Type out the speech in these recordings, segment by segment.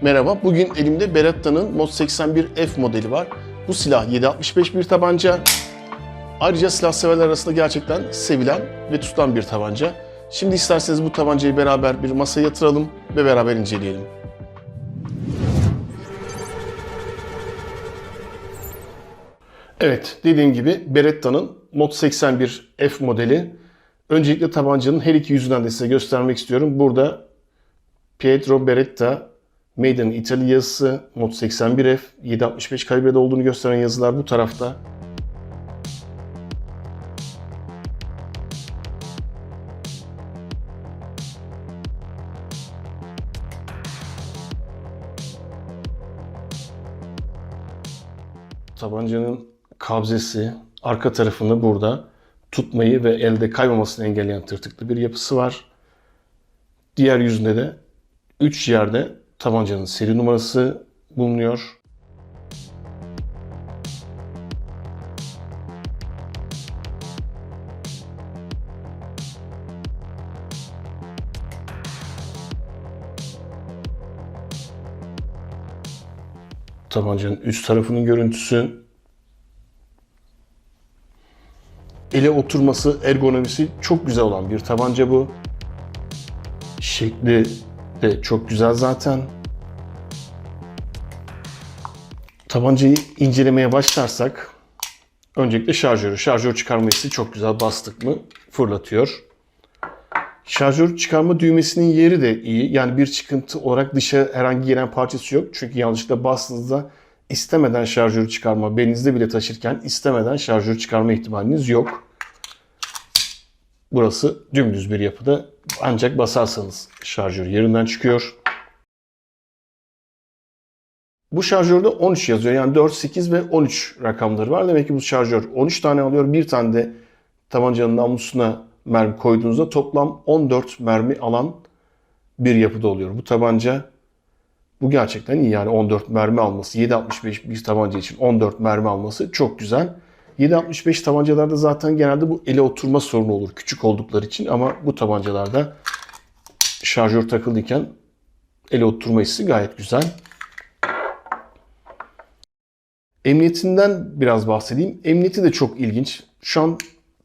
Merhaba, bugün elimde Beretta'nın Mod 81F modeli var. Bu silah 7.65 bir tabanca. Ayrıca silah severler arasında gerçekten sevilen ve tutulan bir tabanca. Şimdi isterseniz bu tabancayı beraber bir masaya yatıralım ve beraber inceleyelim. Evet, dediğim gibi Beretta'nın Mod 81F modeli. Öncelikle tabancanın her iki yüzünden de size göstermek istiyorum. Burada Pietro Beretta Made in Italy yazısı, Mod 81F, 7.65 kalibrede olduğunu gösteren yazılar bu tarafta. Tabancanın kabzesi arka tarafında burada tutmayı ve elde kaymamasını engelleyen tırtıklı bir yapısı var. Diğer yüzünde de 3 yerde tabancanın seri numarası bulunuyor. Tabancanın üst tarafının görüntüsü. Ele oturması, ergonomisi çok güzel olan bir tabanca bu. Şekli de çok güzel zaten. Tabancayı incelemeye başlarsak öncelikle şarjörü. Şarjör çıkarma hissi çok güzel. Bastık mı fırlatıyor. Şarjör çıkarma düğmesinin yeri de iyi. Yani bir çıkıntı olarak dışa herhangi gelen parçası yok. Çünkü yanlışlıkla bastığınızda istemeden şarjörü çıkarma, belinizde bile taşırken istemeden şarjörü çıkarma ihtimaliniz yok. Burası dümdüz bir yapıda ancak basarsanız şarjör yerinden çıkıyor. Bu şarjörde 13 yazıyor. Yani 4, 8 ve 13 rakamları var. Demek ki bu şarjör 13 tane alıyor. Bir tane de tabancanın namlusuna mermi koyduğunuzda toplam 14 mermi alan bir yapıda oluyor. Bu tabanca bu gerçekten iyi. Yani 14 mermi alması, 7.65 bir tabanca için 14 mermi alması çok güzel. 7.65 tabancalarda zaten genelde bu ele oturma sorunu olur küçük oldukları için ama bu tabancalarda şarjör takıldıyken ele oturma hissi gayet güzel. Emniyetinden biraz bahsedeyim. Emniyeti de çok ilginç. Şu an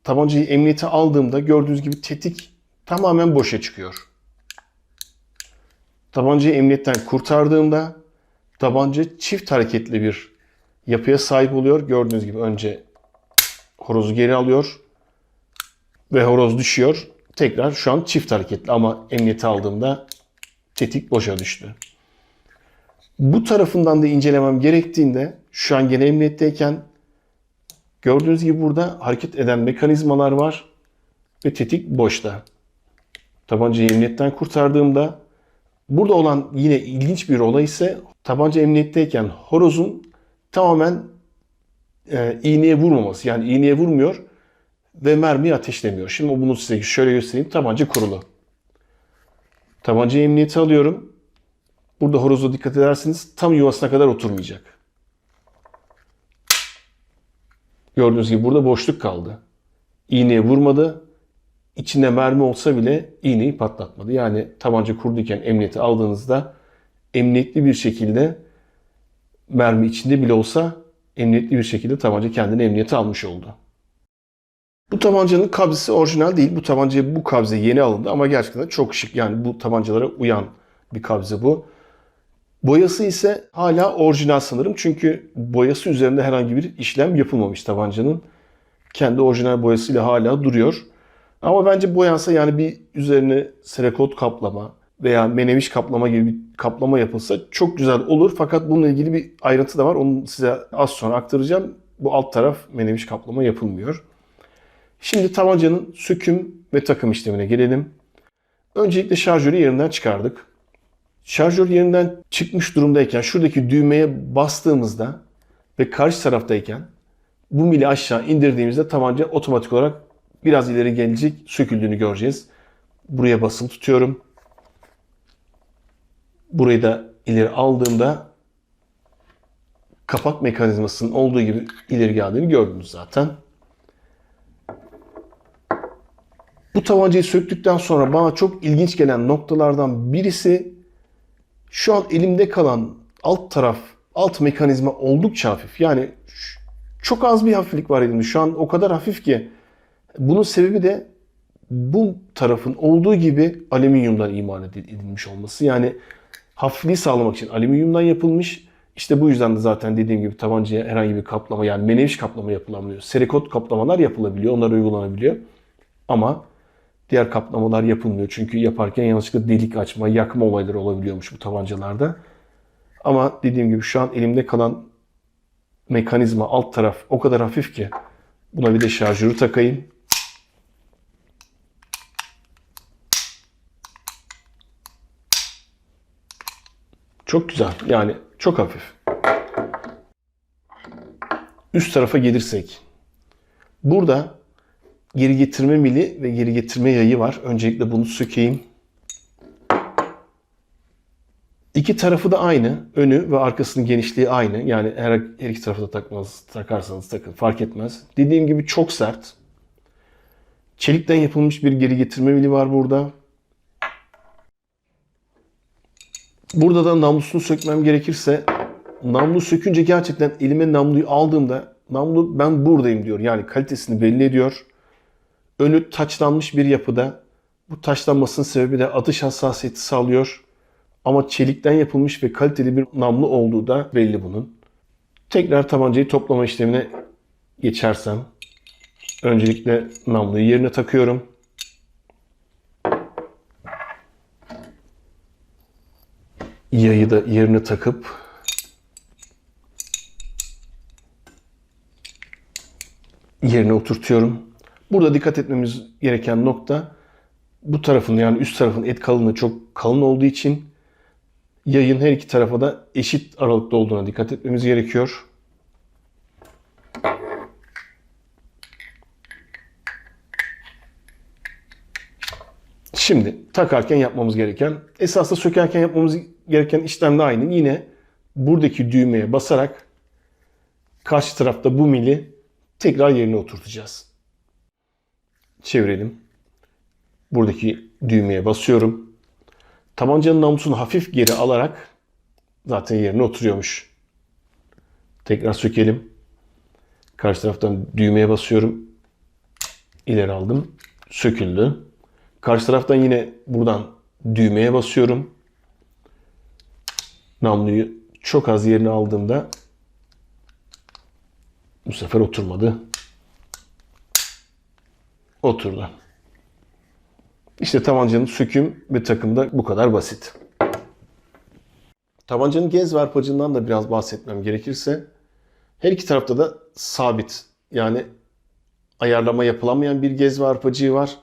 tabancayı emniyete aldığımda gördüğünüz gibi tetik tamamen boşa çıkıyor. Tabancayı emniyetten kurtardığımda tabanca çift hareketli bir yapıya sahip oluyor. Gördüğünüz gibi önce horozu geri alıyor ve horoz düşüyor. Tekrar şu an çift hareketli ama emniyete aldığımda tetik boşa düştü. Bu tarafından da incelemem gerektiğinde şu an gene emniyetteyken gördüğünüz gibi burada hareket eden mekanizmalar var ve tetik boşta. Tabancayı emniyetten kurtardığımda burada olan yine ilginç bir olay ise tabanca emniyetteyken horozun tamamen e, iğneye vurmaması. Yani iğneye vurmuyor ve mermiyi ateşlemiyor. Şimdi bunu size şöyle göstereyim. Tabanca kurulu. Tabancayı emniyete alıyorum. Burada horoza dikkat ederseniz tam yuvasına kadar oturmayacak. Gördüğünüz gibi burada boşluk kaldı. İğneye vurmadı. İçinde mermi olsa bile iğneyi patlatmadı. Yani tabanca kurduyken emniyete aldığınızda emniyetli bir şekilde mermi içinde bile olsa emniyetli bir şekilde tabanca kendini emniyete almış oldu. Bu tabancanın kabzesi orijinal değil. Bu tabanca bu kabze yeni alındı ama gerçekten çok şık. Yani bu tabancalara uyan bir kabze bu. Boyası ise hala orijinal sanırım. Çünkü boyası üzerinde herhangi bir işlem yapılmamış tabancanın. Kendi orijinal boyasıyla hala duruyor. Ama bence boyansa yani bir üzerine serakot kaplama veya menemiş kaplama gibi bir kaplama yapılsa çok güzel olur. Fakat bununla ilgili bir ayrıntı da var. Onu size az sonra aktaracağım. Bu alt taraf menemiş kaplama yapılmıyor. Şimdi tabancanın söküm ve takım işlemine gelelim. Öncelikle şarjörü yerinden çıkardık. Şarjör yerinden çıkmış durumdayken şuradaki düğmeye bastığımızda ve karşı taraftayken bu mili aşağı indirdiğimizde tabanca otomatik olarak biraz ileri gelecek söküldüğünü göreceğiz. Buraya basılı tutuyorum. Burayı da ileri aldığımda kapak mekanizmasının olduğu gibi ileri geldiğini gördünüz zaten. Bu tabancayı söktükten sonra bana çok ilginç gelen noktalardan birisi Şu an elimde kalan alt taraf, alt mekanizma oldukça hafif. Yani çok az bir hafiflik var elimde. Şu an o kadar hafif ki. Bunun sebebi de bu tarafın olduğu gibi alüminyumdan imal edilmiş olması. Yani hafifliği sağlamak için alüminyumdan yapılmış. İşte bu yüzden de zaten dediğim gibi tabancaya herhangi bir kaplama yani menevş kaplama yapılamıyor. Serikot kaplamalar yapılabiliyor. Onlar uygulanabiliyor. Ama diğer kaplamalar yapılmıyor. Çünkü yaparken yanlışlıkla delik açma, yakma olayları olabiliyormuş bu tabancalarda. Ama dediğim gibi şu an elimde kalan mekanizma alt taraf o kadar hafif ki buna bir de şarjörü takayım. Çok güzel. Yani çok hafif. Üst tarafa gelirsek. Burada geri getirme mili ve geri getirme yayı var. Öncelikle bunu sökeyim. İki tarafı da aynı. Önü ve arkasının genişliği aynı. Yani her, her iki tarafı da takmaz, takarsanız takın fark etmez. Dediğim gibi çok sert. Çelikten yapılmış bir geri getirme mili var burada. Burada da namlusunu sökmem gerekirse namlu sökünce gerçekten elime namluyu aldığımda namlu ben buradayım diyor. Yani kalitesini belli ediyor. Önü taçlanmış bir yapıda. Bu taçlanmasının sebebi de atış hassasiyeti sağlıyor. Ama çelikten yapılmış ve kaliteli bir namlu olduğu da belli bunun. Tekrar tabancayı toplama işlemine geçersem öncelikle namluyu yerine takıyorum. Yayı da yerine takıp yerine oturtuyorum. Burada dikkat etmemiz gereken nokta bu tarafın yani üst tarafın et kalınlığı çok kalın olduğu için yayın her iki tarafa da eşit aralıkta olduğuna dikkat etmemiz gerekiyor. Şimdi takarken yapmamız gereken, esasında sökerken yapmamız gereken işlem de aynı. Yine buradaki düğmeye basarak karşı tarafta bu mili tekrar yerine oturtacağız. Çevirelim. Buradaki düğmeye basıyorum. Tabancanın namlusunu hafif geri alarak zaten yerine oturuyormuş. Tekrar sökelim. Karşı taraftan düğmeye basıyorum. İleri aldım. Söküldü. Karşı taraftan yine buradan düğmeye basıyorum. Namluyu çok az yerine aldığımda bu sefer oturmadı. Oturdu. İşte tabancanın söküm ve takım da bu kadar basit. Tabancanın gez ve arpacığından da biraz bahsetmem gerekirse her iki tarafta da sabit yani ayarlama yapılamayan bir gez ve arpacığı var.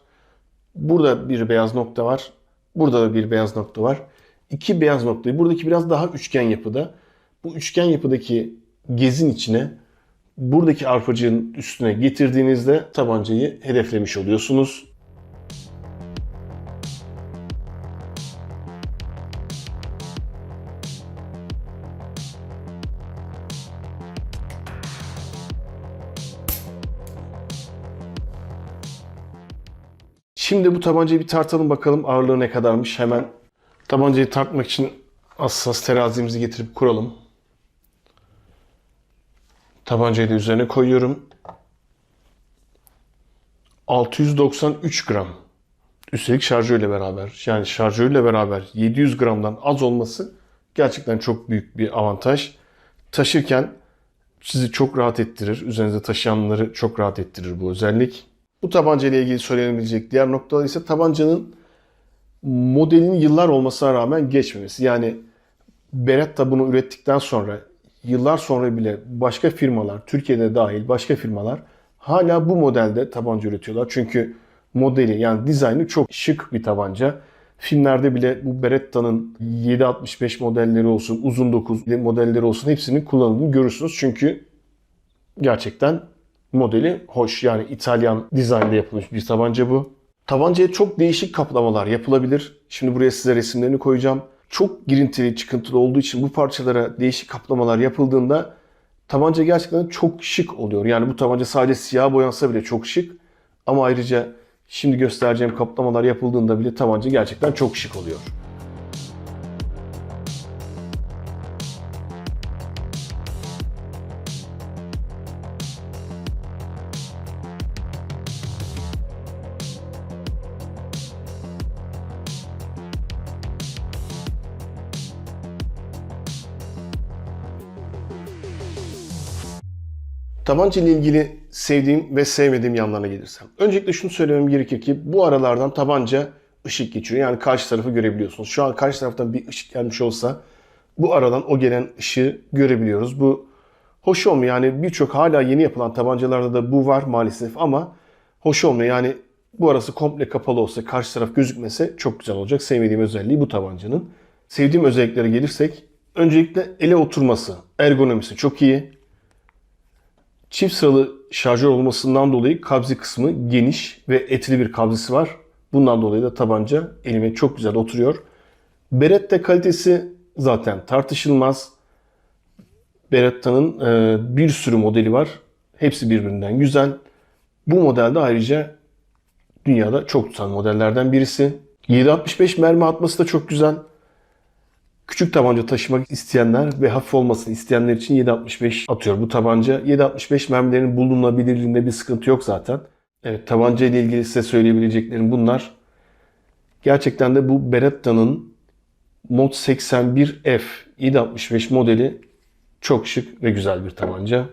Burada bir beyaz nokta var. Burada da bir beyaz nokta var. İki beyaz noktayı buradaki biraz daha üçgen yapıda. Bu üçgen yapıdaki gezin içine buradaki arpacığın üstüne getirdiğinizde tabancayı hedeflemiş oluyorsunuz. Şimdi bu tabancayı bir tartalım bakalım ağırlığı ne kadarmış. Hemen tabancayı tartmak için hassas terazimizi getirip kuralım. Tabancayı da üzerine koyuyorum. 693 gram. Üstelik şarjörle beraber. Yani şarjörle beraber 700 gramdan az olması gerçekten çok büyük bir avantaj. Taşırken sizi çok rahat ettirir. Üzerinize taşıyanları çok rahat ettirir bu özellik. Bu tabanca ile ilgili söylenebilecek diğer noktalar ise tabancanın modelinin yıllar olmasına rağmen geçmemesi. Yani Beretta bunu ürettikten sonra yıllar sonra bile başka firmalar, Türkiye'de dahil başka firmalar hala bu modelde tabanca üretiyorlar. Çünkü modeli yani dizaynı çok şık bir tabanca. Filmlerde bile bu Beretta'nın 765 modelleri olsun, uzun 9 modelleri olsun hepsinin kullanıldığını görürsünüz. Çünkü gerçekten modeli hoş. Yani İtalyan dizaynda yapılmış bir tabanca bu. Tabancaya çok değişik kaplamalar yapılabilir. Şimdi buraya size resimlerini koyacağım. Çok girintili, çıkıntılı olduğu için bu parçalara değişik kaplamalar yapıldığında tabanca gerçekten çok şık oluyor. Yani bu tabanca sadece siyah boyansa bile çok şık. Ama ayrıca şimdi göstereceğim kaplamalar yapıldığında bile tabanca gerçekten çok şık oluyor. Tabanca ile ilgili sevdiğim ve sevmediğim yanlarına gelirsem. Öncelikle şunu söylemem gerekir ki bu aralardan tabanca ışık geçiyor. Yani karşı tarafı görebiliyorsunuz. Şu an karşı taraftan bir ışık gelmiş olsa bu aradan o gelen ışığı görebiliyoruz. Bu hoş olmuyor. Yani birçok hala yeni yapılan tabancalarda da bu var maalesef ama hoş olmuyor. Yani bu arası komple kapalı olsa, karşı taraf gözükmese çok güzel olacak. Sevmediğim özelliği bu tabancanın. Sevdiğim özelliklere gelirsek öncelikle ele oturması, ergonomisi çok iyi. Çift sıralı şarjör olmasından dolayı kabzi kısmı geniş ve etli bir kabzisi var. Bundan dolayı da tabanca elime çok güzel oturuyor. Beretta kalitesi zaten tartışılmaz. Beretta'nın e, bir sürü modeli var. Hepsi birbirinden güzel. Bu modelde ayrıca dünyada çok tutan modellerden birisi. 7.65 mermi atması da çok güzel. Küçük tabanca taşımak isteyenler ve hafif olmasını isteyenler için 7.65 atıyor bu tabanca. 7.65 mermilerin bulunabilirliğinde bir sıkıntı yok zaten. Evet tabanca ile ilgili size söyleyebileceklerim bunlar. Gerçekten de bu Beretta'nın Mod 81F 7.65 modeli çok şık ve güzel bir tabanca.